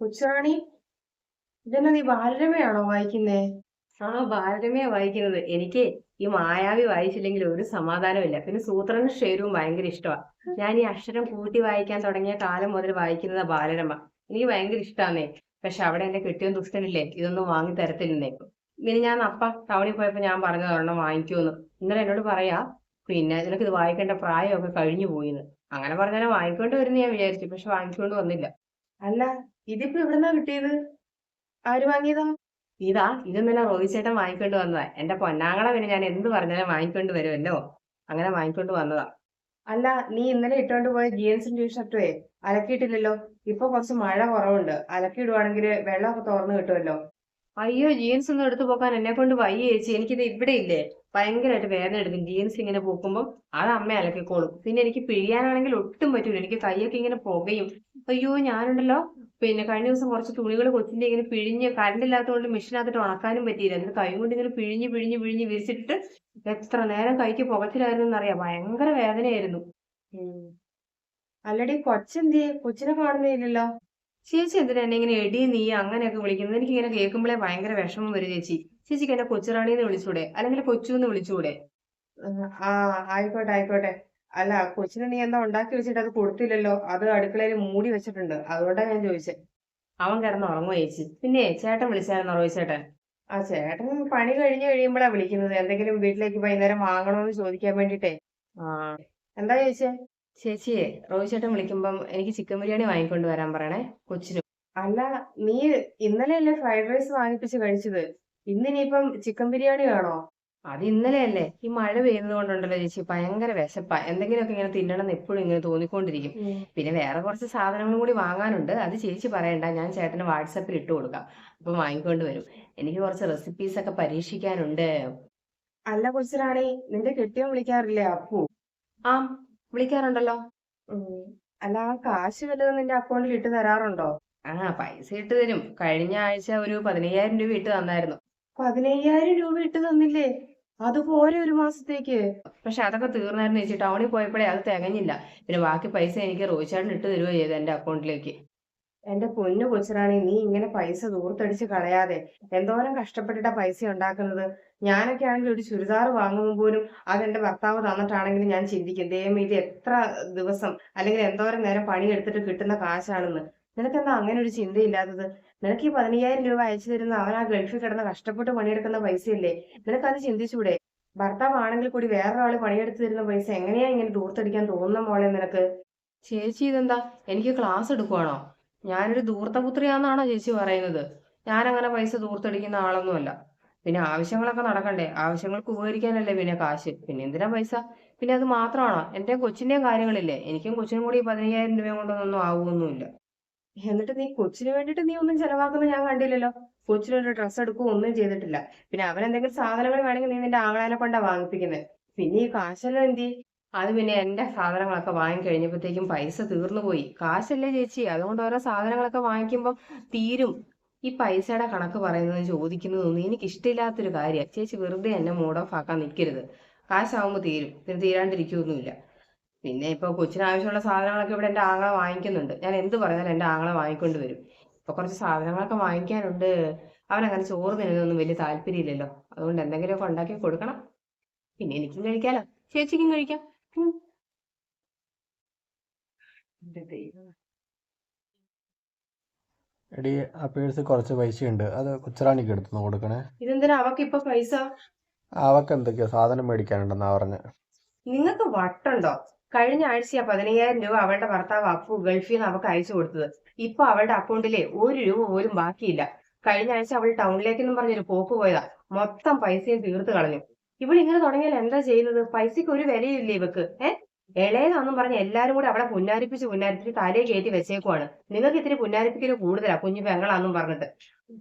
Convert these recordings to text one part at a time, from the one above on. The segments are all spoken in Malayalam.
കൊച്ചുറാണി ഇതെന്നാ നീ ബാലരമയാണോ വായിക്കുന്നേ? ആ ബാലരമയാ വായിക്കുന്നത്. എനിക്ക് ഈ മായാവി വായിച്ചില്ലെങ്കിൽ ഒരു സമാധാനമില്ല പിന്നെ സൂത്രനും ഷേരുവും ഭയങ്കര ഇഷ്ടമാണ് ഞാൻ ഈ അക്ഷരം കൂട്ടി വായിക്കാൻ തുടങ്ങിയ കാലം മുതൽ വായിക്കുന്നത് ബാലരമ. എനിക്ക് ഭയങ്കര ഇഷ്ടമാന്നേ പക്ഷെ അവിടെ എന്റെ കെട്ടിയ ദുഷ്ടനില്ലേ? ഇതൊന്നും വാങ്ങി തരത്തില്ലെന്നേ. പിന്നെ ഞാൻ അപ്പ ടൗണിൽ പോയപ്പോ ഞാൻ പറഞ്ഞത് ഒരെണ്ണം വാങ്ങിക്കുമെന്ന് ഇന്നലെ എന്നോട് പറയാ പിന്നെ നിനക്ക് ഇത് വായിക്കേണ്ട പ്രായമൊക്കെ കഴിഞ്ഞു പോയിന്ന് അങ്ങനെ പറഞ്ഞാൽ വാങ്ങിക്കൊണ്ട് വരുന്ന ഞാൻ വിചാരിച്ചു. പക്ഷെ വാങ്ങിക്കൊണ്ട് വന്നില്ല. അല്ല ഇതിപ്പോ എവിടുന്നാ കിട്ടിയത്? ആര് വാങ്ങിയതാ? ഇതാ ഇത് ഇന്നലെ റോഹിത് ചേട്ടൻ വാങ്ങിക്കൊണ്ട് വന്നതാ. എന്റെ പൊന്നാങ്ങളെ പിന്നെ ഞാൻ എന്ത് പറഞ്ഞാലും വാങ്ങിക്കൊണ്ട് വരുമല്ലോ അങ്ങനെ വാങ്ങിക്കൊണ്ട് വന്നതാ. അല്ല നീ ഇന്നലെ ഇട്ടോണ്ട് പോയ ജീൻസും ടീഷർട്ടുവേ അലക്കിയിട്ടില്ലല്ലോ? ഇപ്പൊ കുറച്ച് മഴ കുറവുണ്ട്. അലക്കിയിടുവാണെങ്കിൽ വെള്ളമൊക്കെ തുറന്നു കിട്ടുമല്ലോ അയ്യോ ജീൻസ് ഒന്നും എടുത്തു പോക്കാൻ എന്നെ കൊണ്ട് വയ്യ ചേച്ചി. എനിക്കിത് ഇവിടെ ഇല്ലേ? ഭയങ്കരമായിട്ട് വേദന എടുക്കും. ജീൻസ് ഇങ്ങനെ പൂക്കുമ്പോൾ അത് അമ്മ അലക്കിക്കോളും. പിന്നെ എനിക്ക് പിഴിയാനാണെങ്കിൽ ഒട്ടും പറ്റൂല. എനിക്ക് കൈയൊക്കെ ഇങ്ങനെ പുകയും. അയ്യോ ഞാനുണ്ടല്ലോ. പിന്നെ കഴിഞ്ഞ ദിവസം കുറച്ച് തുണികൾ കൊച്ചിന്റെ ഇങ്ങനെ പിഴിഞ്ഞ് കറണ്ട് ഇല്ലാത്തതുകൊണ്ട് മെഷീനകത്തിട്ട് ഉണക്കാനും പറ്റിയില്ല. എന്നിട്ട് കൈ കൊണ്ട് ഇങ്ങനെ പിഴിഞ്ഞ് പിഴിഞ്ഞ് പിഴിഞ്ഞ് വിരിച്ചിട്ട് എത്ര നേരം കൈക്ക് പുകച്ചിലായിരുന്നു എന്നറിയാം. ഭയങ്കര വേദനയായിരുന്നു. അല്ലടി കൊച്ചെന്തിയെ കൊച്ചിനെ കാണുന്നില്ലല്ലോ ചേച്ചി എന്തിനാ എന്നെ ഇങ്ങനെ എടി നീ അങ്ങനെയൊക്കെ വിളിക്കുന്നത്? എനിക്ക് ഇങ്ങനെ കേൾക്കുമ്പോഴേ ഭയങ്കര വിഷമം വരും ചേച്ചി. ചേച്ചിക്ക് എന്നെ കൊച്ചുറാണിന്ന് വിളിച്ചൂടെ? അല്ലെങ്കിൽ കൊച്ചു എന്ന് വിളിച്ചൂടെ ആ ആയിക്കോട്ടെ ആയിക്കോട്ടെ. അല്ല കൊച്ചിനെ നീ എന്താ ഉണ്ടാക്കി വെച്ചിട്ട് അത് കൊടുത്തില്ലല്ലോ? അത് അടുക്കളയിൽ മൂടി വെച്ചിട്ടുണ്ട്. അതുകൊണ്ടാ ഞാൻ ചോദിച്ചത് അവൻ കിടന്ന് ഉറങ്ങുമോ ചേച്ചി. പിന്നെ ചേട്ടൻ വിളിച്ചായിരുന്നു റോയ് ചേട്ടൻ? ആ ചേട്ടൻ പണി കഴിഞ്ഞു കഴിയുമ്പോഴാ വിളിക്കുന്നത്. എന്തെങ്കിലും വീട്ടിലേക്ക് വൈകുന്നേരം വാങ്ങണോന്ന് ചോദിക്കാൻ വേണ്ടിട്ടേ. ആ. എന്താ ചോദിച്ചേ ചേച്ചിയെ റോഹിച്ചേട്ടൻ ചേട്ടൻ വിളിക്കുമ്പം എനിക്ക് ചിക്കൻ ബിരിയാണി വാങ്ങിക്കൊണ്ട് വരാൻ പറയണേ. കൊച്ചിന്. അല്ല നീ ഇന്നലെയല്ലേ ഫ്രൈഡ് റൈസ് വാങ്ങിപ്പിച്ച് കഴിച്ചത്? ഇന്നിനിയിപ്പം ചിക്കൻ ബിരിയാണി വേണോ? അത് ഇന്നലെയല്ലേ. ഈ മഴ പെയ്യുന്നത് കൊണ്ടുണ്ടല്ലോ ചേച്ചി ഭയങ്കര വിശപ്പാ. എന്തെങ്കിലുമൊക്കെ ഇങ്ങനെ തിന്നണം എന്ന് എപ്പോഴും ഇങ്ങനെ തോന്നിക്കൊണ്ടിരിക്കും. പിന്നെ വേറെ കുറച്ച് സാധനങ്ങളും കൂടി വാങ്ങാനുണ്ട്. അത് ചേച്ചി പറയണ്ട. ഞാൻ ചേട്ടന് വാട്സപ്പിൽ ഇട്ട് കൊടുക്കാം. അപ്പൊ വാങ്ങിക്കൊണ്ട് വരും. എനിക്ക് കുറച്ച് റെസിപ്പീസ് ഒക്കെ പരീക്ഷിക്കാനുണ്ട്. അല്ല കൊച്ചിനാണി നിന്റെ കെട്ടിയോ വിളിക്കാറില്ലേ അപ്പു? ആ വിളിക്കാറുണ്ടല്ലോ. അല്ല ആ കാശ് വല്ലതും നിന്റെ അക്കൗണ്ടിൽ ഇട്ട് തരാറുണ്ടോ? ആ പൈസ ഇട്ട് തരും. കഴിഞ്ഞ ആഴ്ച ഒരു പതിനയ്യായിരം രൂപ ഇട്ട് തന്നായിരുന്നു. പതിനയ്യായിരം രൂപ ഇട്ട് തന്നില്ലേ? അതുപോലെ ഒരു മാസത്തേക്ക്. പക്ഷെ അതൊക്കെ തീർന്നായിരുന്നു ചേച്ചി. ടൗണിൽ പോയപ്പോഴേ അത് തികഞ്ഞില്ല. പിന്നെ ബാക്കി പൈസ എനിക്ക് റോയിച്ചാട്ടിന് ഇട്ട് തരുവോ ചെയ്ത് എന്റെ അക്കൗണ്ടിലേക്ക് എന്റെ പൊന്നു കൊച്ചിനാണി നീ ഇങ്ങനെ പൈസ ദൂർത്തടിച്ച് കളയാതെ എന്തോരം കഷ്ടപ്പെട്ടിട്ടാ പൈസ ഉണ്ടാക്കുന്നത്? ഞാനൊക്കെ ആണെങ്കിൽ ഒരു ചുരിദാർ വാങ്ങുമ്പോൾ പോലും അത് എന്റെ ഭർത്താവ് തന്നിട്ടാണെങ്കിൽ ഞാൻ ചിന്തിക്കും ദൈവം ഇത് എത്ര ദിവസം അല്ലെങ്കിൽ എന്തോരം നേരം പണിയെടുത്തിട്ട് കിട്ടുന്ന കാശാണെന്ന്. നിനക്കെന്താ അങ്ങനെ ഒരു ചിന്തയില്ലാത്തത്? നിനക്ക് ഈ പതിനയ്യായിരം രൂപ അയച്ചു തരുന്ന അവൻ ആ ഗൾഫിൽ കിടന്ന് കഷ്ടപ്പെട്ട് പണിയെടുക്കുന്ന പൈസയല്ലേ? നിനക്കത് ചിന്തിച്ചൂടെ? ഭർത്താവ് ആണെങ്കിൽ കൂടി വേറൊരാൾ പണിയെടുത്ത് തരുന്ന പൈസ എങ്ങനെയാ ഇങ്ങനെ ദൂർത്തടിക്കാൻ തോന്നുന്ന മോളെ നിനക്ക്? ചേച്ചി ഇതെന്താ? എനിക്ക് ക്ലാസ് എടുക്കുവാണോ? ഞാനൊരു ധൂർത്തപുത്രിയാന്നാണോ ചേച്ചി പറയുന്നത്. ഞാൻ അങ്ങനെ പൈസ ധൂർത്തടിക്കുന്ന ആളൊന്നുമല്ല. പിന്നെ ആവശ്യങ്ങളൊക്കെ നടക്കണ്ടേ? ആവശ്യങ്ങൾക്ക് ഉപകരിക്കാനല്ലേ പിന്നെ കാശ്? പിന്നെ എന്തിനാ പൈസ? പിന്നെ അത് മാത്രമാണോ? എന്റെ കൊച്ചിന്റെയും കാര്യങ്ങളില്ലേ? എനിക്കും കൊച്ചിനും കൂടി പതിനയ്യായിരം രൂപയും കൊണ്ടൊന്നും ആവുമൊന്നുമില്ല എന്നിട്ട് നീ കൊച്ചിന് വേണ്ടിയിട്ട് നീ ഒന്നും ചെലവാക്കുന്ന ഞാൻ കണ്ടില്ലല്ലോ. കൊച്ചിനൊരു ഡ്രസ്സ് എടുക്കുകയോ ഒന്നും ചെയ്തിട്ടില്ല. പിന്നെ അവൻ എന്തെങ്കിലും സാധനങ്ങൾ വേണമെങ്കിൽ നീ നിന്റെ ആങ്ങളാനെ കൊണ്ടാ വാങ്ങിപ്പിക്കുന്നത് പിന്നെ ഈ കാശെല്ലാം എന്തി അത് പിന്നെ എന്റെ സാധനങ്ങളൊക്കെ വാങ്ങി കഴിഞ്ഞപ്പോഴത്തേക്കും പൈസ തീർന്നു പോയി. കാശല്ലേ ചേച്ചി? അതുകൊണ്ട് ഓരോ സാധനങ്ങളൊക്കെ വാങ്ങിക്കുമ്പം തീരും. ഈ പൈസയുടെ കണക്ക് പറയുന്നത് ചോദിക്കുന്നതൊന്നും എനിക്ക് ഇഷ്ടമില്ലാത്തൊരു കാര്യമാണ് ചേച്ചി വെറുതെ എന്നെ മൂഡ് ഓഫ് ആക്കാൻ നിൽക്കരുത്. കാശാവുമ്പോൾ തീരും. പിന്നെ തീരാണ്ടിരിക്കുകയൊന്നുമില്ല പിന്നെ ഇപ്പൊ കൊച്ചിന് ആവശ്യമുള്ള സാധനങ്ങളൊക്കെ ഇവിടെ എന്റെ ആങ്ങളെ വാങ്ങിക്കുന്നുണ്ട്. ഞാൻ എന്ത് പറഞ്ഞാലും എന്റെ ആങ്ങളെ വാങ്ങിക്കൊണ്ട് വരും. ഇപ്പൊ കുറച്ച് സാധനങ്ങളൊക്കെ വാങ്ങിക്കാനുണ്ട്. അവനങ്ങനെ ചോറ് തിന്നുന്നൊന്നും വലിയ താല്പര്യമില്ലല്ലോ. അതുകൊണ്ട് എന്തെങ്കിലുമൊക്കെ ഉണ്ടാക്കി കൊടുക്കണം. പിന്നെ എനിക്കും കഴിക്കാലോ. ചേച്ചിക്കും കഴിക്കാം. എടി ആ പേഴ്സ് കുറച്ച് പൈസയുണ്ട്. അത് കുച്ചറാണിക്ക് എടുത്തു കൊടുക്കണേ. ഇതെന്തിനാ? അവക്ക് ഇപ്പൊ പൈസ? അവക്ക് എന്തൊക്കെയോ സാധനം മേടിക്കാനുണ്ടെന്നാ പറഞ്ഞ്. നിങ്ങൾക്ക് വട്ടുണ്ടോ? കഴിഞ്ഞ ആഴ്ച പതിനയ്യായിരം രൂപ അവളുടെ ഭർത്താവ് അപ്പു ഗൾഫിൽ നിന്ന് അവക്ക് അയച്ചു കൊടുത്തത്. ഇപ്പൊ അവളുടെ അക്കൗണ്ടിലെ ഒരു രൂപ പോലും ബാക്കിയില്ല. കഴിഞ്ഞ ആഴ്ച അവൾ ടൗണിലേക്കെന്നും പറഞ്ഞൊരു പോക്ക് പോയതാ. മൊത്തം പൈസയും തീർത്ത് കളഞ്ഞു. ഇവൾ ഇങ്ങനെ തുടങ്ങിയാൽ എന്താ ചെയ്യുന്നത്? പൈസക്ക് ഒരു വിലയില്ല ഇവക്ക്? ഏ? ഇളയതാന്നും പറഞ്ഞ് എല്ലാരും കൂടെ അവളെ പുന്നാരിപ്പിച്ച് പുന്നാരിപ്പിച്ച് തലയെ കയറ്റി വെച്ചേക്കുവാണ്. നിങ്ങൾക്ക് ഇത്തിരി പുന്നാരിപ്പിക്കൽ കൂടുതലാ കുഞ്ഞു പെങ്ങളാന്നും പറഞ്ഞിട്ട്.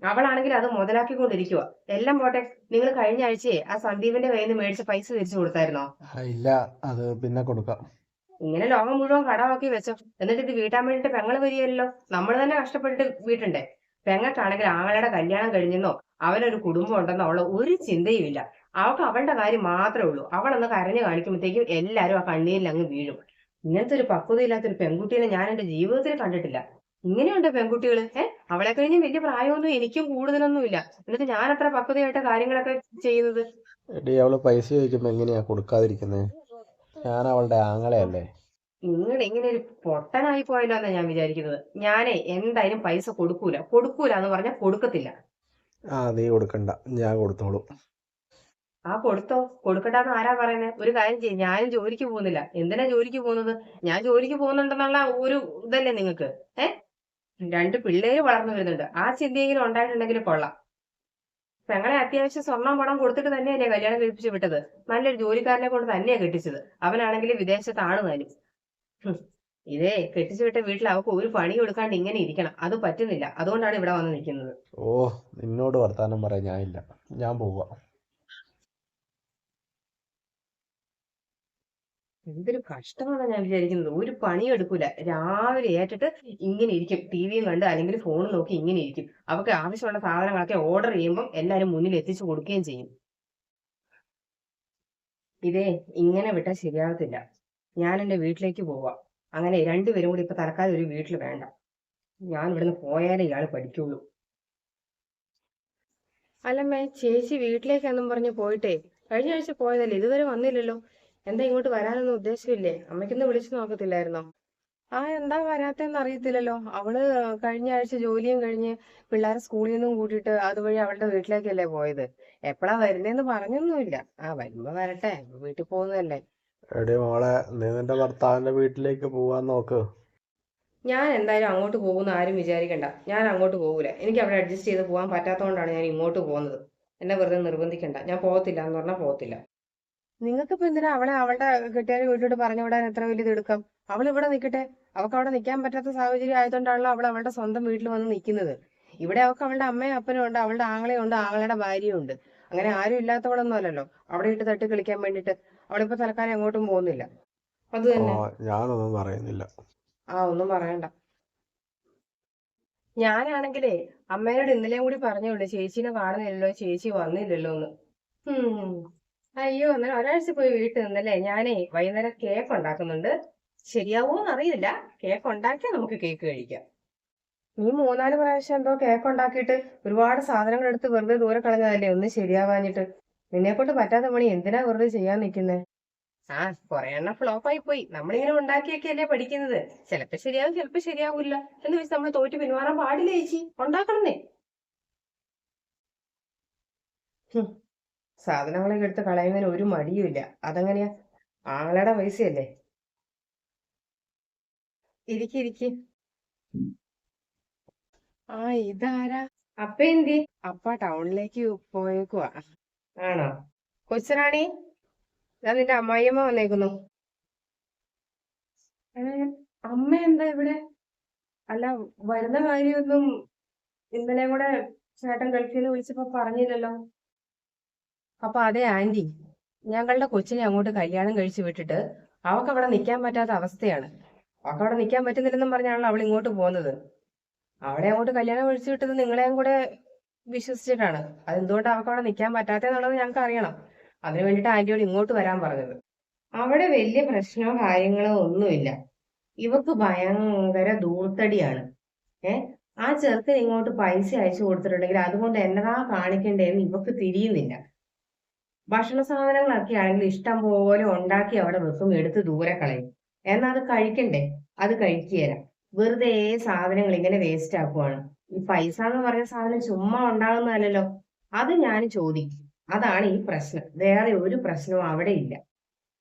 അവളാണെങ്കിൽ അത് മുതലാക്കിക്കൊണ്ടിരിക്കുക എല്ലാം പോട്ടെ നിങ്ങൾ കഴിഞ്ഞ ആഴ്ചയെ ആ സന്ദീപിന്റെ കയ്യിൽ നിന്ന് മേടിച്ച പൈസ തിരിച്ചു കൊടുത്തായിരുന്നോ? ഇല്ല അത് പിന്നെ കൊടുക്കാം. ഇങ്ങനെ ലോകം മുഴുവൻ കടമാക്കി വെച്ചോ. എന്നിട്ട് ഇത് വീട്ടാൻ വേണ്ടിട്ട് പെങ്ങൾ വരികയല്ലോ? നമ്മൾ തന്നെ കഷ്ടപ്പെട്ടിട്ട് വീട്ടുണ്ടേ. പെങ്ങൾക്കാണെങ്കിൽ ആങ്ങളുടെ കല്യാണം കഴിഞ്ഞെന്നോ അവനൊരു കുടുംബം ഉണ്ടെന്നോ ഉള്ള ഒരു ചിന്തയുമില്ല. അവൾക്ക് അവളുടെ കാര്യം മാത്രമേ ഉള്ളൂ. അവളൊന്ന് കരഞ്ഞു കാണിക്കുമ്പോഴത്തേക്കും എല്ലാവരും ആ കണ്ണീരിൽ അങ്ങ് വീഴും. ഇങ്ങനത്തെ ഒരു പക്വതയില്ലാത്തൊരു പെൺകുട്ടീനെ ഞാൻ എന്റെ ജീവിതത്തിൽ കണ്ടിട്ടില്ല. ഇങ്ങനെയുണ്ട് പെൺകുട്ടികൾ ഏഹ് അവളെ കഴിഞ്ഞ് വലിയ പ്രായമൊന്നും എനിക്കും കൂടുതലൊന്നും ഇല്ല എന്നിട്ട് ഞാൻ അത്ര പക്വതയായിട്ട് കാര്യങ്ങളൊക്കെ ചെയ്യുന്നത്? എടി അവൾ പൈസ ചോദിക്കുമ്പോ എങ്ങനെയാ കൊടുക്കാതിരിക്കുന്നത് ഞാൻ അവളുടെ ആങ്ങളെയല്ലേ? നിങ്ങൾ ഇങ്ങനെ ഒരു പൊട്ടനായി പോയല്ലോ എന്നാ ഞാൻ വിചാരിക്കുന്നത്. ഞാനേ എന്തായാലും പൈസ കൊടുക്കൂല. കൊടുക്കൂല എന്ന് പറഞ്ഞാൽ കൊടുക്കത്തില്ല. ആ നീ കൊടുക്കണ്ട. ഞാൻ കൊടുത്തോളും. ആ കൊടുത്തോ. കൊടുക്കണ്ടെന്ന് ആരാ പറയുന്നത് ഒരു കാര്യം ചെയ്യും. ഞാനും ജോലിക്ക് പോകുന്നില്ല. എന്തിനാ ജോലിക്ക് പോകുന്നത്? ഞാൻ ജോലിക്ക് പോകുന്നുണ്ടെന്നുള്ള ഒരു ഇതല്ലേ നിങ്ങൾക്ക്? ഏ? രണ്ട് പിള്ളേര് വളർന്നു വരുന്നുണ്ട്. ആ ചിന്തയെങ്കിലും ഉണ്ടായിട്ടുണ്ടെങ്കിൽ കൊള്ളാം. ഞങ്ങളെ അത്യാവശ്യം സ്വർണം പണം കൊടുത്തിട്ട് തന്നെയല്ലേ കല്യാണം കഴിപ്പിച്ച് വിട്ടത്? നല്ലൊരു ജോലിക്കാരനെ കൊണ്ട് തന്നെയാ കെട്ടിച്ചത്. അവനാണെങ്കിൽ വിദേശത്താണ് താനും. ഇതേ കെട്ടിച്ചു വിട്ട വീട്ടിൽ അവക്ക് ഒരു പണി കൊടുക്കാണ്ട് ഇങ്ങനെ ഇരിക്കണം. അത് പറ്റുന്നില്ല. അതുകൊണ്ടാണ് ഇവിടെ വന്ന് നിൽക്കുന്നത്. ഓ നിന്നോട് വർത്താനം പറയാൻ ഞാനില്ല. ഞാൻ പോവാ. എന്തൊരു കഷ്ടമാണ് ഞാൻ വിചാരിക്കുന്നത്. ഒരു പണിയും എടുക്കൂല. രാവിലെ ഏറ്റിട്ട് ഇങ്ങനെ ഇരിക്കും. ടി വിയും കണ്ട് അല്ലെങ്കിൽ ഫോൺ നോക്കി ഇങ്ങനെ ഇരിക്കും. അവർക്ക് ആവശ്യമുള്ള സാധനങ്ങളൊക്കെ ഓർഡർ ചെയ്യുമ്പോൾ എല്ലാവരും മുന്നിൽ എത്തിച്ചു കൊടുക്കുകയും ചെയ്യും. ഇതേ ഇങ്ങനെ വിട്ടാൽ ശരിയാകത്തില്ല ഞാൻ എന്റെ വീട്ടിലേക്ക് പോവാം. അങ്ങനെ രണ്ടുപേരും കൂടി ഇപ്പൊ തൽക്കാലം ഒരു വീട്ടിൽ വേണ്ട. ഞാൻ ഇവിടുന്ന് പോയാലേ ഇയാൾ പഠിക്കുള്ളൂ. അല്ലമ്മേ ചേച്ചി വീട്ടിലേക്കെന്നും പറഞ്ഞ് പോയിട്ടേ. കഴിഞ്ഞ ആഴ്ച പോയതല്ലേ? ഇതുവരെ വന്നില്ലല്ലോ. എന്താ ഇങ്ങോട്ട് വരാനൊന്നും ഉദ്ദേശമില്ലേ? അമ്മയ്ക്കൊന്ന് വിളിച്ചു നോക്കത്തില്ലായിരുന്നോ? ആ എന്താ വരാത്തെന്ന് അറിയത്തില്ലല്ലോ. അവൾ കഴിഞ്ഞ ആഴ്ച ജോലിയും കഴിഞ്ഞ് പിള്ളേരെ സ്കൂളിൽ നിന്നും കൂട്ടിയിട്ട് അതുവഴി അവളുടെ വീട്ടിലേക്കല്ലേ പോയത്. എപ്പോഴാ വരുന്നേന്ന് പറഞ്ഞൊന്നുമില്ല. ആ വരുമ്പോ വരട്ടെ. വീട്ടിൽ പോകുന്നതല്ലേ. എടി മോളെ നീ നിന്റെ ഭർത്താവിന്റെ വീട്ടിലേക്ക് പോവാൻ നോക്ക്. ഞാൻ എന്തായാലും അങ്ങോട്ട് പോകുന്ന ആരും വിചാരിക്കണ്ട. ഞാൻ അങ്ങോട്ട് പോകൂല. എനിക്ക് അവിടെ അഡ്ജസ്റ്റ് ചെയ്ത് പോകാൻ പറ്റാത്തതുകൊണ്ടാണ് ഞാൻ ഇങ്ങോട്ട് പോകുന്നത്. എന്നെ വെറുതെ നിർബന്ധിക്കണ്ട. ഞാൻ പോകത്തില്ല എന്ന് പറഞ്ഞാൽ പോകത്തില്ല. നിങ്ങൾക്കിപ്പോ എന്തിനാ അവളെ അവളുടെ കെട്ടുകാരി വീട്ടിലോട്ട് പറഞ്ഞു വിടാൻ എത്ര വലിയ എടുക്കാം അവൾ ഇവിടെ നിൽക്കട്ടെ അവൾക്ക് അവിടെ നിൽക്കാൻ പറ്റാത്ത സാഹചര്യം ആയതുകൊണ്ടാണല്ലോ അവൾ അവളുടെ സ്വന്തം വീട്ടിൽ വന്ന് നിൽക്കുന്നത് ഇവിടെ അവൾക്ക് അവളുടെ അമ്മയും അപ്പനും ഉണ്ട് അവളുടെ ആങ്ങളയും ഉണ്ട് ആങ്ങളുടെ ഭാര്യയും ഉണ്ട്. അങ്ങനെ ആരും ഇല്ലാത്തവളൊന്നും അല്ലല്ലോ. അവിടെ ഇട്ട് തട്ടി കളിക്കാൻ വേണ്ടിട്ട്. അവളിപ്പോ തൽക്കാലം എങ്ങോട്ടും പോകുന്നില്ല. അത് തന്നെ. ഞാനൊന്നും പറയുന്നില്ല. ആ ഒന്നും പറയണ്ട. ഞാനാണെങ്കിലേ അമ്മേനോട് ഇന്നലെയും കൂടി പറഞ്ഞുള്ളൂ ചേച്ചീനെ കാണുന്നില്ലല്ലോ ചേച്ചി വന്നില്ലല്ലോ എന്ന്. അയ്യോ അങ്ങനെ ഒരാഴ്ച പോയി വീട്ടിൽ നിന്നല്ലേ? ഞാനേ വൈകുന്നേരം കേക്ക് ഉണ്ടാക്കുന്നുണ്ട്. ശരിയാവോന്ന് അറിയില്ല. കേക്ക് ഉണ്ടാക്കിയാൽ നമുക്ക് കേക്ക് കഴിക്കാം. നീ മൂന്നാൽ പ്രാവശ്യം എന്തോ കേക്ക് ഉണ്ടാക്കിയിട്ട് ഒരുപാട് സാധനങ്ങൾ എടുത്ത് വെറുതെ ദൂരെ കളഞ്ഞതല്ലേ? ഒന്ന് ശരിയാവാഞ്ഞിട്ട്. നിന്നെ കൊണ്ട് പറ്റാത്ത പണി എന്തിനാ വെറുതെ ചെയ്യാൻ നിൽക്കുന്നേ ആ കൊറേ എണ്ണം ഫ്ലോപ്പ് ആയി പോയി. നമ്മളിങ്ങനെ ഉണ്ടാക്കിയൊക്കെയല്ലേ പഠിക്കുന്നത്. ചിലപ്പോ ശരിയാവും ചിലപ്പോ ശരിയാവില്ല. എന്ന് വെച്ച് നമ്മൾ തോറ്റ് പിന്മാറാൻ പാടില്ല ചേച്ചി? ഉണ്ടാക്കണന്നേ. സാധനങ്ങളൊക്കെ എടുത്ത് കളയുന്നതിന് ഒരു മടിയുമില്ല. അതെങ്ങനെയാ? ആങ്ങളുടെ പൈസയല്ലേ? ആ ഇതാരാ? അപ്പ എന്തി? അപ്പ ടൗണിലേക്ക് പോയേക്കുവാ. ആണോ? കൊച്ചുറാണി? ഞാൻ നിന്റെ അമ്മായിയമ്മ വന്നേക്കുന്നു. അമ്മ എന്താ ഇവിടെ? അല്ല വരുന്ന കാര്യമൊന്നും ഇന്നലെ കൂടെ ചേട്ടൻ ഗൾഫിൽ നിന്ന് വിളിച്ചപ്പോ പറഞ്ഞില്ലല്ലോ. അപ്പൊ അതെ ആന്റി. ഞങ്ങളുടെ കൊച്ചിനെ അങ്ങോട്ട് കല്യാണം കഴിച്ചു വിട്ടിട്ട് അവൾക്ക് അവിടെ നിൽക്കാൻ പറ്റാത്ത അവസ്ഥയാണ്. അവൾക്ക് അവിടെ നിൽക്കാൻ പറ്റുന്നില്ലെന്നും പറഞ്ഞാണല്ലോ അവൾ ഇങ്ങോട്ട് പോകുന്നത്. അവളെ അങ്ങോട്ട് കല്യാണം കഴിച്ചു വിട്ടത് നിങ്ങളെയും കൂടെ വിശ്വസിച്ചിട്ടാണ്. അതെന്തുകൊണ്ട് അവൾക്ക് അവിടെ നിൽക്കാൻ പറ്റാത്തെന്നുള്ളത് ഞങ്ങൾക്ക് അറിയണം. അതിനു വേണ്ടിയിട്ട് ആന്റിയോട് ഇങ്ങോട്ട് വരാൻ പറഞ്ഞത്. അവിടെ വലിയ പ്രശ്നമോ കാര്യങ്ങളോ ഒന്നുമില്ല. ഇവക്ക് ഭയങ്കര ദൂർത്തടിയാണ് ഏ? ആ ചെറുക്കൻ ഇങ്ങോട്ട് പൈസ അയച്ചു കൊടുത്തിട്ടുണ്ടെങ്കിൽ അതുകൊണ്ട് എന്നതാ കാണിക്കണ്ടേന്ന് ഇവക്ക് തിരിയുന്നില്ല. ഭക്ഷണ സാധനങ്ങളൊക്കെ ആണെങ്കിൽ ഇഷ്ടം പോലെ ഉണ്ടാക്കി അവിടെ വെക്കും എടുത്ത് ദൂരെ കളയും. എന്നാൽ അത് കഴിക്കണ്ടേ? അത് കഴിക്കുകയില്ല വെറുതെ സാധനങ്ങൾ ഇങ്ങനെ വേസ്റ്റ് ആക്കുവാണ്. ഈ പൈസ എന്ന് പറഞ്ഞ സാധനം ചുമ്മാ ഉണ്ടാകുന്നതല്ലല്ലോ അത് ഞാൻ ചോദിക്കും. അതാണ് ഈ പ്രശ്നം. വേറെ ഒരു പ്രശ്നവും അവിടെ ഇല്ല.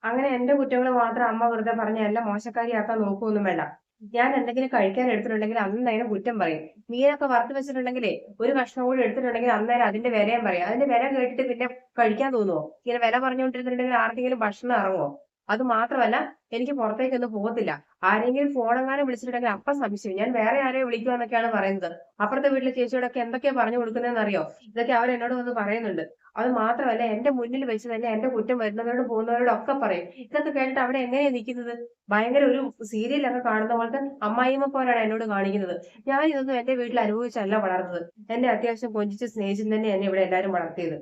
അങ്ങനെ എന്റെ കുറ്റങ്ങൾ മാത്രം അമ്മ വെറുതെ പറഞ്ഞ എല്ലാം മോശക്കാരിയാക്കാൻ നോക്കുമൊന്നും വേണ്ട. ഞാൻ എന്തെങ്കിലും കഴിക്കാൻ എടുത്തിട്ടുണ്ടെങ്കിൽ അന്ന് അതിനെ കുറ്റം പറയും. മീനൊക്കെ വറുത്ത് വെച്ചിട്ടുണ്ടെങ്കിലേ ഒരു കഷ്ണം കൂടി എടുത്തിട്ടുണ്ടെങ്കിൽ അന്നേരം അതിന്റെ വിലയും പറയും. അതിന്റെ വില കേട്ടിട്ട് പിന്നെ കഴിക്കാൻ തോന്നുമോ ഇങ്ങനെ വില പറഞ്ഞുകൊണ്ടിരുന്നിട്ടുണ്ടെങ്കിൽ ആർക്കെങ്കിലും ഭക്ഷണം ഇറങ്ങുമോ അത് മാത്രമല്ല എനിക്ക് പുറത്തേക്കൊന്നും പോകത്തില്ല. ആരെങ്കിലും ഫോൺ എങ്ങാനും വിളിച്ചിട്ടുണ്ടെങ്കിൽ അപ്പം സംശയം. ഞാൻ വേറെ ആരെയും വിളിക്കുമെന്നൊക്കെയാണ് പറയുന്നത്. അപ്പുറത്തെ വീട്ടിലെ ചേച്ചിയോടൊക്കെ എന്തൊക്കെയാ പറഞ്ഞു കൊടുക്കുന്നതെന്ന് അറിയോ ഇതൊക്കെ അവർ എന്നോട് വന്ന് പറയുന്നുണ്ട്. അത് മാത്രമല്ല എന്റെ മുന്നിൽ വെച്ച് തന്നെ എന്റെ കുറ്റം വരുന്നവരോടും പോകുന്നവരോടും ഒക്കെ പറയും. ഇതൊക്കെ കേട്ടിട്ട് അവിടെ എങ്ങനെയാ നിൽക്കുന്നത്? ഭയങ്കര ഒരു സീരിയലൊക്കെ കാണുന്ന പോലത്തെ അമ്മായിമ്മ പോലാണ് എന്നോട് കാണിക്കുന്നത്. ഞാൻ ഇതൊന്നും എന്റെ വീട്ടിൽ അനുഭവിച്ചല്ല വളർന്നത്. എന്നെ അത്യാവശ്യം കൊഞ്ചിച്ച് സ്നേഹിച്ചും തന്നെ എന്നെ ഇവിടെ എല്ലാരും വളർത്തിയത്.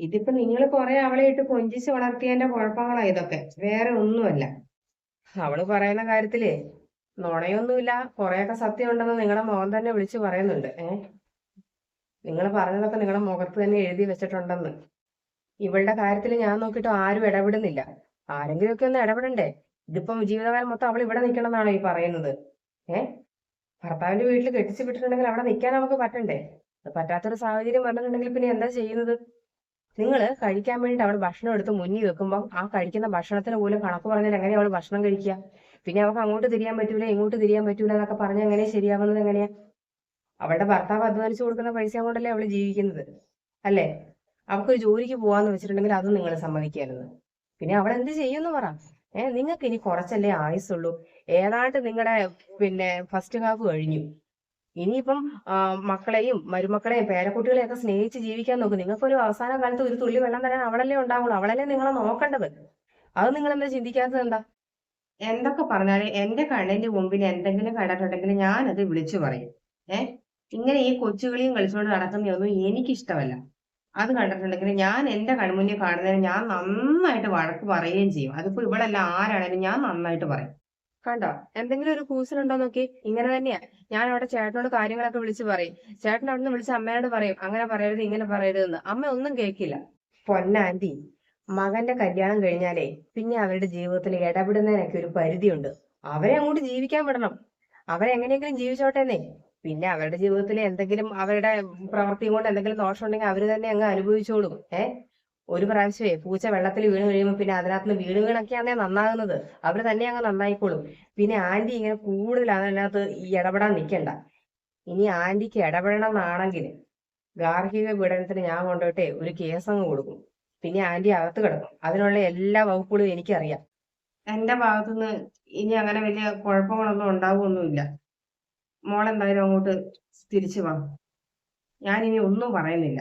ഇതിപ്പോ നിങ്ങൾ കുറെ അവളെ ഇട്ട് കൊഞ്ചിച്ച് വളർത്തിയതിന്റെ കുഴപ്പങ്ങളാ ഇതൊക്കെ. വേറെ ഒന്നുമല്ല. അവൾ പറയുന്ന കാര്യത്തിലേ നുണയൊന്നുമില്ല. കുറെയൊക്കെ സത്യം ഉണ്ടെന്ന് നിങ്ങളുടെ മോൻ തന്നെ വിളിച്ചു പറയുന്നുണ്ട്. ഏ? നിങ്ങൾ പറഞ്ഞതൊക്കെ നിങ്ങളുടെ മുഖത്ത് തന്നെ എഴുതി വെച്ചിട്ടുണ്ടെന്ന്. ഇവളുടെ കാര്യത്തിൽ ഞാൻ നോക്കിയിട്ട് ആരും ഇടപെടുന്നില്ല. ആരെങ്കിലുമൊക്കെ ഒന്ന് ഇടപെടണ്ടേ? ഇതിപ്പം ജീവിതകാലം മൊത്തം അവൾ ഇവിടെ നിൽക്കണം എന്നാണോ ഈ പറയുന്നത്. ഏ? ഭർത്താവിന്റെ വീട്ടിൽ കെട്ടിച്ചു വിട്ടിട്ടുണ്ടെങ്കിൽ അവിടെ നിൽക്കാൻ നമുക്ക് പറ്റണ്ടേ? പറ്റാത്തൊരു സാഹചര്യം വന്നിട്ടുണ്ടെങ്കിൽ പിന്നെ എന്താ ചെയ്യുന്നത്? നിങ്ങൾ കഴിക്കാൻ വേണ്ടിയിട്ട് അവൾ ഭക്ഷണം എടുത്ത് മുന്നിൽ വെക്കുമ്പോൾ ആ കഴിക്കുന്ന ഭക്ഷണത്തിന് പോലും കണക്ക് പറഞ്ഞാൽ എങ്ങനെയാ അവൾ ഭക്ഷണം കഴിക്കുക? പിന്നെ അവൾക്ക് അങ്ങോട്ട് തിരിയാൻ പറ്റൂല ഇങ്ങോട്ട് തിരിയാൻ പറ്റൂല എന്നൊക്കെ പറഞ്ഞാൽ എങ്ങനെയാ ശരിയാവുന്നത് എങ്ങനെയാ? അവളുടെ ഭർത്താവ് അധ്വാനിച്ചു കൊടുക്കുന്ന പൈസ കൊണ്ടല്ലേ അവൾ ജീവിക്കുന്നത് അല്ലേ? അവൾക്കൊരു ജോലിക്ക് പോവാന്ന് വെച്ചിട്ടുണ്ടെങ്കിൽ അതും നിങ്ങൾ സമ്മതിക്കരുത്. പിന്നെ അവൾ എന്ത് ചെയ്യുമെന്ന് പറ. ഏഹ് നിങ്ങൾക്ക് ഇനി കുറച്ചല്ലേ ആയുസുള്ളൂ ഏതാണ്ട് നിങ്ങളുടെ പിന്നെ ഫസ്റ്റ് ഹാഫ് കഴിഞ്ഞു. ഇനിയിപ്പം മക്കളെയും മരുമക്കളെയും പേരക്കുട്ടികളെയും ഒക്കെ സ്നേഹിച്ച് ജീവിക്കാൻ നോക്കും. നിങ്ങൾക്കൊരു അവസാന കാലത്ത് ഒരു തുള്ളി വെള്ളം തരാൻ അവളല്ലേ ഉണ്ടാവുള്ളൂ. അവളല്ലേ നിങ്ങളെ നോക്കേണ്ടത്. അത് നിങ്ങൾ എന്താ ചിന്തിക്കാത്തത് എന്താ? എന്തൊക്കെ പറഞ്ഞാലും എന്റെ കണ്ണിന്റെ മുമ്പിൽ എന്തെങ്കിലും കണ്ടിട്ടുണ്ടെങ്കിൽ ഞാനത് വിളിച്ചു പറയും. ഏ? ഇങ്ങനെ ഈ കൊച്ചുകളിയും കളിച്ചുകൊണ്ട് നടക്കുന്നതൊന്നും എനിക്കിഷ്ടമല്ല. അത് കണ്ടിട്ടുണ്ടെങ്കിൽ ഞാൻ എന്റെ കൺമുന്നിൽ കാണുന്നതിന് ഞാൻ നന്നായിട്ട് വഴക്ക് പറയുകയും ചെയ്യും. അതിപ്പോ ഇവിടെ അല്ല ആരാണെങ്കിലും ഞാൻ നന്നായിട്ട് പറയും. കണ്ടോ? എന്തെങ്കിലും ഒരു കൂസലുണ്ടോ നോക്കി? ഇങ്ങനെ തന്നെയാ. ഞാൻ അവിടെ ചേട്ടനോട് കാര്യങ്ങളൊക്കെ വിളിച്ച് പറയും. ചേട്ടൻ അവിടെ നിന്ന് വിളിച്ച് അമ്മയോട് പറയും. അങ്ങനെ പറയരുത് ഇങ്ങനെ പറയരുത് എന്ന് അമ്മ ഒന്നും കേൾക്കില്ല. പൊന്നാന്റി മകന്റെ കല്യാണം കഴിഞ്ഞാലേ പിന്നെ അവരുടെ ജീവിതത്തിൽ ഇടപെടുന്നതിനൊക്കെ ഒരു പരിധിയുണ്ട്. അവരെ അങ്ങോട്ട് ജീവിക്കാൻ വിടണം. അവരെങ്ങനെയെങ്കിലും ജീവിച്ചോട്ടെന്നേ പിന്നെ അവരുടെ ജീവിതത്തിൽ എന്തെങ്കിലും അവരുടെ പ്രവൃത്തിയും കൊണ്ട് എന്തെങ്കിലും ദോഷമുണ്ടെങ്കിൽ അവർ തന്നെ അങ്ങ് അനുഭവിച്ചോളും. ഏ? ഒരു പ്രാവശ്യമേ പൂച്ച വെള്ളത്തിൽ വീണ് കഴിയുമ്പോൾ പിന്നെ അതിനകത്ത് വീണ് വീണൊക്കെയാണേ നന്നാകുന്നത്. അവർ തന്നെ അങ്ങ് നന്നായിക്കോളും. പിന്നെ ആന്റി ഇങ്ങനെ കൂടുതൽ അതിനകത്ത് ഈ ഇടപെടാൻ നിൽക്കണ്ട ഇനി ആന്റിക്ക് ഇടപെടണം എന്നാണെങ്കിൽ ഗാർഹിക പീഡനത്തിന് ഞാൻ കൊണ്ടുപോയിട്ടേ ഒരു കേസ് അങ്ങ് കൊടുക്കും. പിന്നെ ആന്റി അകത്ത് കിടക്കും. അതിനുള്ള എല്ലാ വകുപ്പുകളും എനിക്കറിയാം. എന്റെ ഭാഗത്തുനിന്ന് ഇനി അങ്ങനെ വലിയ കുഴപ്പങ്ങളൊന്നും ഉണ്ടാവുമൊന്നുമില്ല മോളെന്തായാലും അങ്ങോട്ട് തിരിച്ചു വാ. ഞാൻ ഇനി ഒന്നും പറയുന്നില്ല.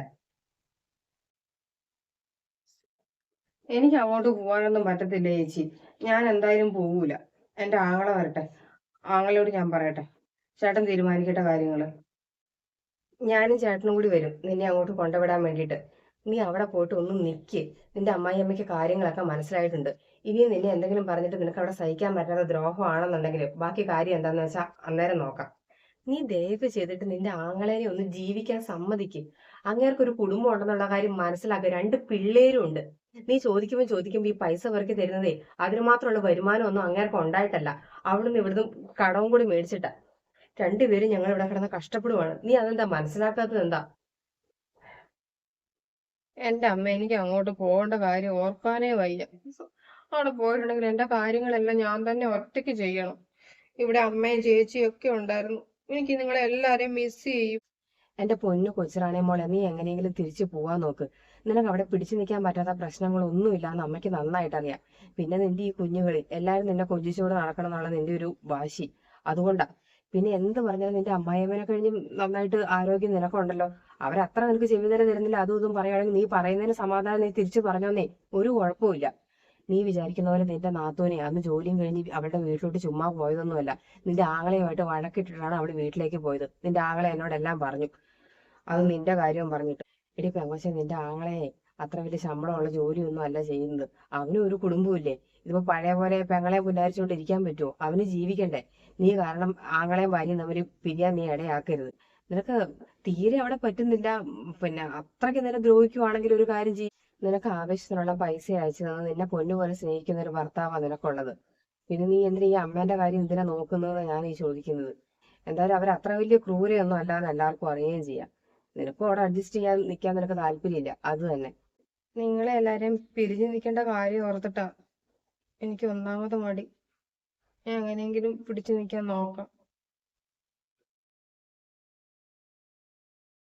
എനിക്ക് അങ്ങോട്ട് പോകാനൊന്നും പറ്റത്തില്ല ചേച്ചി. ഞാൻ എന്തായാലും പോകൂല എന്റെ ആങ്ങള വരട്ടെ. ആങ്ങളയോട് ഞാൻ പറയട്ടെ. ചേട്ടൻ തീരുമാനിക്കട്ടെ കാര്യങ്ങൾ. ഞാനും ചേട്ടനും കൂടി വരും. നിന്നെ അങ്ങോട്ട് കൊണ്ടുവിടാൻ വേണ്ടിയിട്ട്. നീ അവിടെ പോയിട്ട് ഒന്നും നിക്ക്. നിന്റെ അമ്മായിയമ്മയ്ക്ക് കാര്യങ്ങളൊക്കെ മനസ്സിലായിട്ടുണ്ട്. ഇനിയും നിന്നെ എന്തെങ്കിലും പറഞ്ഞിട്ട് നിനക്ക് അവിടെ സഹിക്കാൻ പറ്റാത്ത ദ്രോഹമാണെന്നുണ്ടെങ്കിൽ ബാക്കി കാര്യം എന്താന്ന് വെച്ചാൽ അന്നേരം നോക്കാം. നീ ദയവ് ചെയ്തിട്ട് നിന്റെ ആങ്ങളേനെ ഒന്ന് ജീവിക്കാൻ സമ്മതിക്ക്. അങ്ങേർക്കൊരു കുടുംബം ഉണ്ടെന്നുള്ള കാര്യം മനസ്സിലാക്കുക രണ്ട് പിള്ളേരും ഉണ്ട്. നീ ചോദിക്കുമ്പോൾ ചോദിക്കുമ്പോൾ ഈ പൈസ പെറുക്കി തരുന്നതേ അതിന് മാത്രമുള്ള വരുമാനം ഒന്നും അങ്ങേർക്ക് ഉണ്ടായിട്ടല്ല. അവിടുന്ന് ഇവിടുന്ന് കടവും കൂടി മേടിച്ചിട്ടാ. രണ്ടുപേരും ഞങ്ങൾ ഇവിടെ കിടന്ന് കഷ്ടപ്പെടുവാണ്. നീ അതെന്താ മനസ്സിലാക്കാത്തത് എന്താ? എന്റെ അമ്മ എനിക്ക് അങ്ങോട്ട് പോകേണ്ട കാര്യം ഓർക്കാനേ വയ്യ. അവിടെ പോയിട്ടുണ്ടെങ്കിൽ എന്റെ കാര്യങ്ങളെല്ലാം ഞാൻ തന്നെ ഒറ്റയ്ക്ക് ചെയ്യണം. ഇവിടെ അമ്മയും ചേച്ചിയും ഒക്കെ ഉണ്ടായിരുന്നു. എനിക്ക് നിങ്ങളെ എല്ലാരെയും മിസ് ചെയ്യും. എന്റെ പൊന്നു കൊച്ചറാണേ മോളെ നീ എങ്ങനെയെങ്കിലും തിരിച്ചു പോവാൻ നോക്ക്. നിനക്ക് അവിടെ പിടിച്ചു നിൽക്കാൻ പറ്റാത്ത പ്രശ്നങ്ങളൊന്നുമില്ല. എന്ന് അമ്മയ്ക്ക് നന്നായിട്ട് അറിയാം പിന്നെ നിന്റെ ഈ കുഞ്ഞുകളിൽ എല്ലാവരും നിന്നെ കൊഞ്ചിച്ചോട് നടക്കണം എന്നുള്ള നിന്റെ ഒരു വാശി. അതുകൊണ്ടാ. പിന്നെ എന്ത് പറഞ്ഞാലും നിന്റെ അമ്മായിയമ്മനെ കഴിഞ്ഞ് നന്നായിട്ട് ആരോഗ്യം നിനക്കുണ്ടല്ലോ. അവരത്ര നിനക്ക് ചെവിതരം തരുന്നില്ല. അതും ഇതും പറയുകയാണെങ്കിൽ നീ പറയുന്നതിന് സമാധാനം നീ തിരിച്ചു പറഞ്ഞോന്നേ. ഒരു കുഴപ്പമില്ല നീ വിചാരിക്കുന്ന പോലെ നിന്റെ നാത്തൂനെ അന്ന് ജോലിയും കഴിഞ്ഞ് അവളുടെ വീട്ടിലോട്ട് ചുമ്മാ പോയതൊന്നുമല്ല. നിന്റെ ആങ്ങളെയുമായിട്ട് വഴക്കിട്ടിട്ടാണ് അവൾ വീട്ടിലേക്ക് പോയത്. നിന്റെ ആങ്ങളെ എന്നോടെല്ലാം പറഞ്ഞു. അത് നിന്റെ കാര്യവും പറഞ്ഞിട്ട്. എടി പെങ്ങശ നിന്റെ ആങ്ങളെ അത്ര വലിയ ശമ്പളമുള്ള ജോലിയൊന്നും അല്ല ചെയ്യുന്നത്. അവനും ഒരു കുടുംബമില്ലേ ഇതിപ്പോ പഴയ പോലെ പെങ്ങളെ പുല്ലാരിച്ചുകൊണ്ട് ഇരിക്കാൻ പറ്റുമോ അവന് ജീവിക്കണ്ടേ? നീ കാരണം ആങ്ങളെയും ഭാര്യയും തമ്മിൽ പിരിയാൻ നീ ഇടയാക്കരുത്. നിനക്ക് തീരെ അവിടെ പറ്റുന്നില്ല. പിന്നെ അത്രയ്ക്ക് നിന്നെ ദ്രോഹിക്കുവാണെങ്കിൽ ഒരു കാര്യം ചെയ്യും. നിനക്ക് ആവശ്യത്തിനുള്ള പൈസ അയച്ചു തന്ന് നിന്നെ പൊന്നുപോലെ സ്നേഹിക്കുന്ന ഒരു ഭർത്താവാണ് നിനക്കുള്ളത്. പിന്നെ നീ എന്തിനാ ഈ അമ്മേന്റെ കാര്യം എന്തിനാ നോക്കുന്നത് ഞാൻ ഈ ചോദിക്കുന്നത്. എന്തായാലും അവർ അത്ര വലിയ ക്രൂരയൊന്നും അല്ലാന്ന് എല്ലാവർക്കും അറിയുകയും ചെയ്യാം. നിനക്കും അവിടെ അഡ്ജസ്റ്റ് ചെയ്യാൻ നിൽക്കാൻ നിനക്ക് താല്പര്യമില്ല. അത് തന്നെ. നിങ്ങളെ എല്ലാരെയും പിരിഞ്ഞു നിൽക്കേണ്ട കാര്യം ഓർത്തിട്ടാ എനിക്ക് ഒന്നാമത് മടി. ഞാൻ എങ്ങനെയെങ്കിലും പിടിച്ചു നിൽക്കാൻ നോക്കാം.